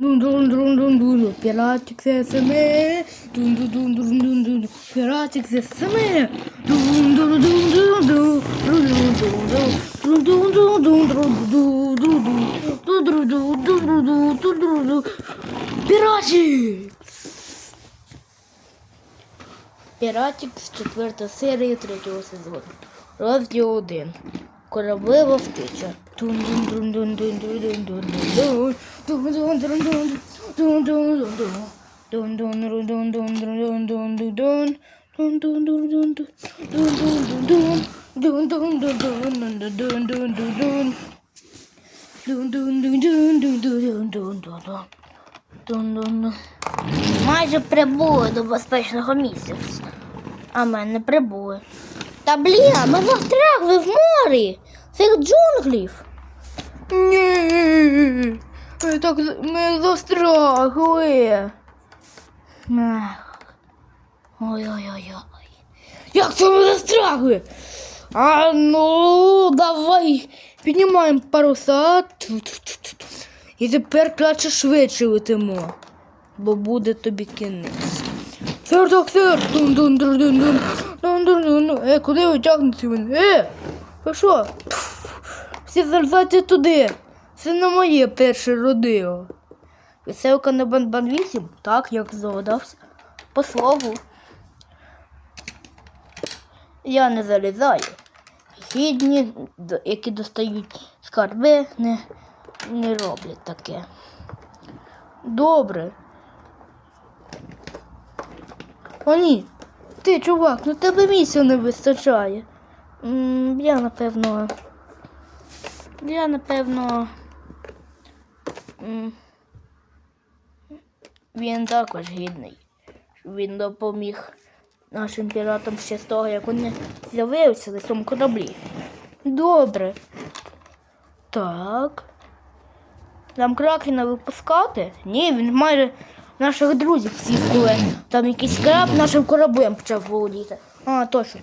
Dun dun dun dun dun Piratik sesimi Dun dun dun dun dun dun Piratik sesimi Dun dun dun dun dun Dun dun dun dun dun Dun dun dun dun dun Dun dun dun dun dun dun Пиратик! Піратік з четвертої серії третього сезону. Розділ 1. Кораблева втеча. Тун-дун-дун-дун-дун-дун-дун-дун. Майже прибули до безпечного місця. А ми не прибули. Та блін, ми застрягли в морі цих джунглів. Ні. Ми так ми застрягли. Ой-ой-ой. Як це ми застрягли? А ну, давай піднімаємо паруса. І тепер краще швидше летимо. Бо буде тобі кінець. Сердок сер. Дун дун дун дун дун дун дун дун Е, куди витягнеться він? мене? Е! Ви що? Всі залізайте туди. Це не моє перше родио. Веселка на Банбан 8? Так, як загадався. По слову. Я не залізаю. Гідні, які достають скарби, не, не роблять таке. Добре. О, ні. Ти, чувак, ну тебе місця не вистачає. М, я напевно. Я напевно. Він також гідний. Він допоміг нашим піратам ще з того, як вони з'явилися на цьому кораблі. Добре. Так. Нам кракена випускати? Ні, він майже наших друзів всіх коли там якийсь краб нашим кораблем почав володіти. А, точно.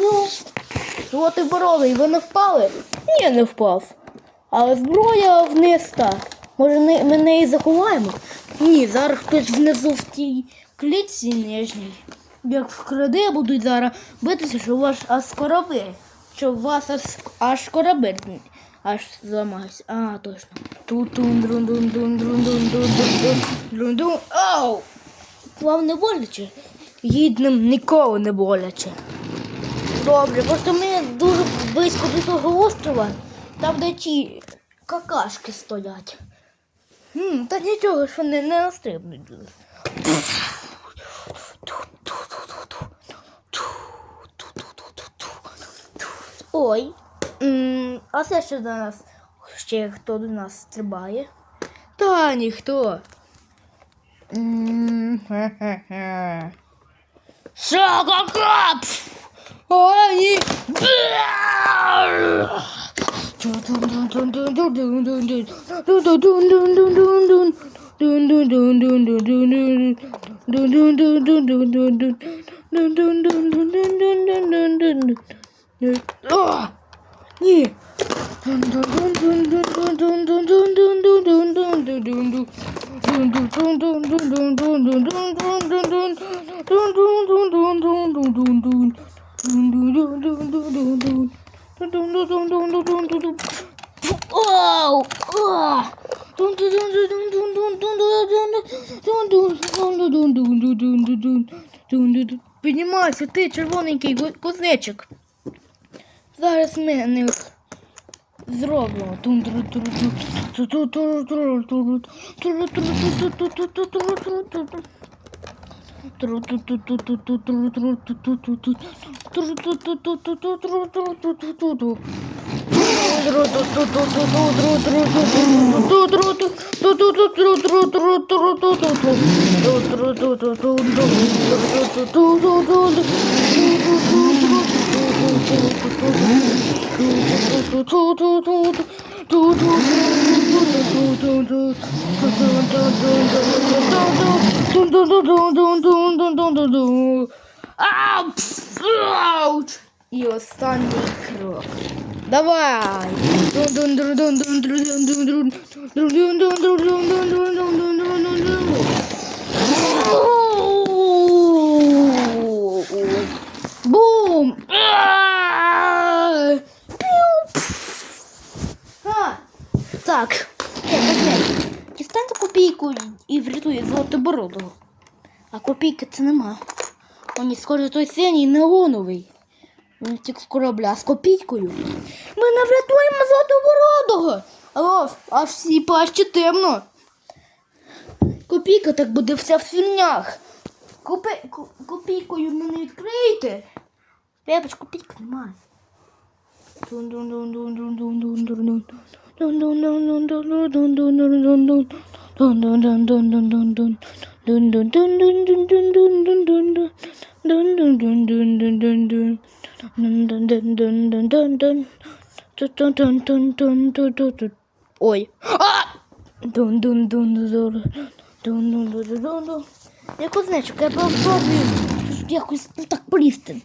От і бороли, і вони впали? Ні, не впав. Але зброя вниз та. Може, не- ми неї заховаємо? Ні, зараз хтось внизу в тій клітці нижній. Як вкраде будуть зараз битися, що у вас аж корабель. Що у вас аж, аж корабель аж зламався. А, точно. Ту-тун, друн дун дун друн дун дун дун дун дун Ау! Вам не боляче? Гідним ніколи не боляче. Добре, просто ми дуже близько до того острова, там де ті какашки стоять. Хм, та нічого, що не, не настрибнуть. Ой. м, А це що до нас? Ще хто до нас стрибає? Та ніхто. М, хе-хе-хе. Hayır. Ah! Yeah. Піднімайся, ти червоненький кузнечик. Зараз ми них зробимо. Тут і останній крок. Давай. Бум! А! А, Так, дістаньте копійку і врятує золотобородого. А копійки це нема. Мені схоже той синій неоновий. Він тільки з корабля з копійкою. Ми не врятуємо золотобородого. Алло, а всі пащі темно. Копійка так буде вся в свинях. Копи... ко- Копійкою мене відкрийте. Пепич, копійка немає. Ой. А! Я кузнечок, я попробую якось так полізти.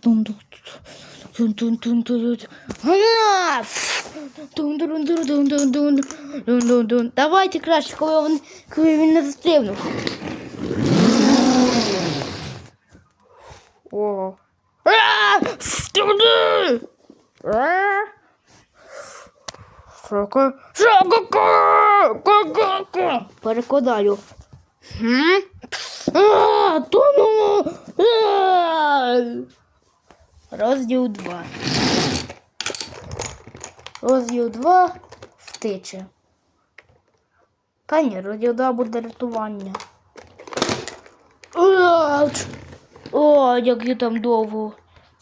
Давайте краще, коли він, коли він не застрибнув. Перекладаю. Хм? А, тону! А! Розділ 2. Розділ 2 втеча. Та ні, розділ 2 буде рятування. О, як я там довго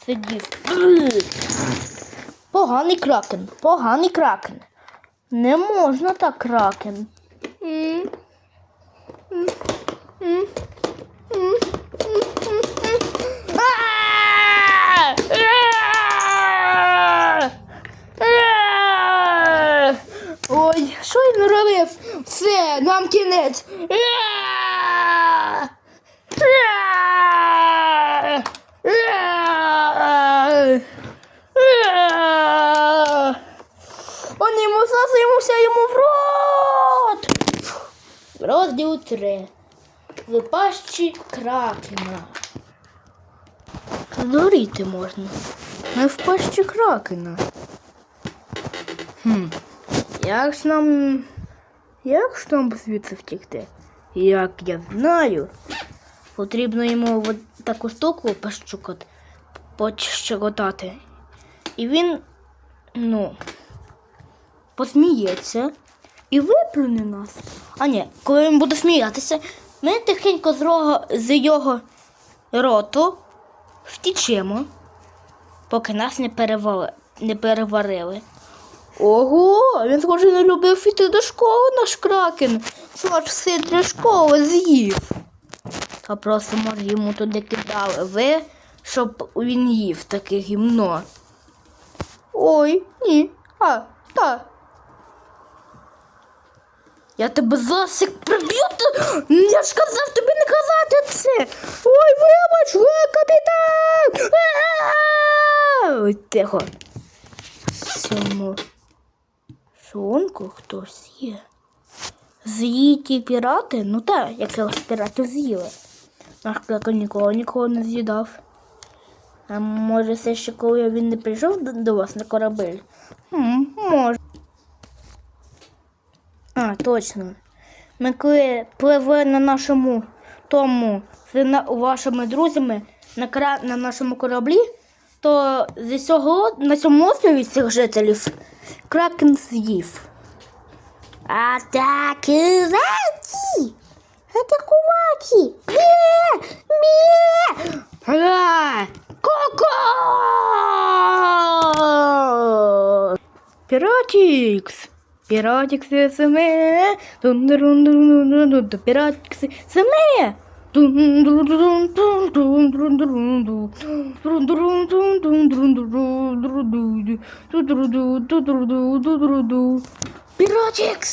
сидів. Поганий кракен, поганий кракен. Не можна так кракен. М. М. М. М. А! А! А! Ой, що він робив? Все, нам кінець. Он йому засимався йому в рот. Розділ 3. В пащі кракена. Здуріти можна. Не в пащі кракена. Хм. Як ж нам. Як ж нам звідси втікти? Як я знаю, потрібно йому таку штуку пощукати, пощекотати. І він, ну, посміється і виплюне нас. А ні, коли він буде сміятися, ми тихенько з, рога, з його роту втічемо, поки нас не, перевали, не переварили. Ого, він схоже не любив іти до школи наш кракен. Що ж все для школи з'їв. А просто може йому туди кидали ви, щоб він їв таке гімно. Ой, ні. А, та. Я тебе як приб'ю. Я ж казав тобі не казати це. Ой, вибач, ви капітан. Тихо. В цьому шлунку хтось є. З'їті пірати? Ну так, якихось піратів з'їли. Наш клака ніколи нікого не з'їдав. А може все ще коли він не прийшов до, вас на корабель? Хм, може. А, точно. Ми коли пливли на нашому тому з вашими друзями на, на нашому кораблі, то зі цього на цьому острові цих жителів кракен з'їв. Атакувати! Атакувати! Бє! Га! Коко! Піратікс! Піратікс СМЕ! Дун-дун-дун-дун-дун-дун! Піратікс СМЕ! Birazcık.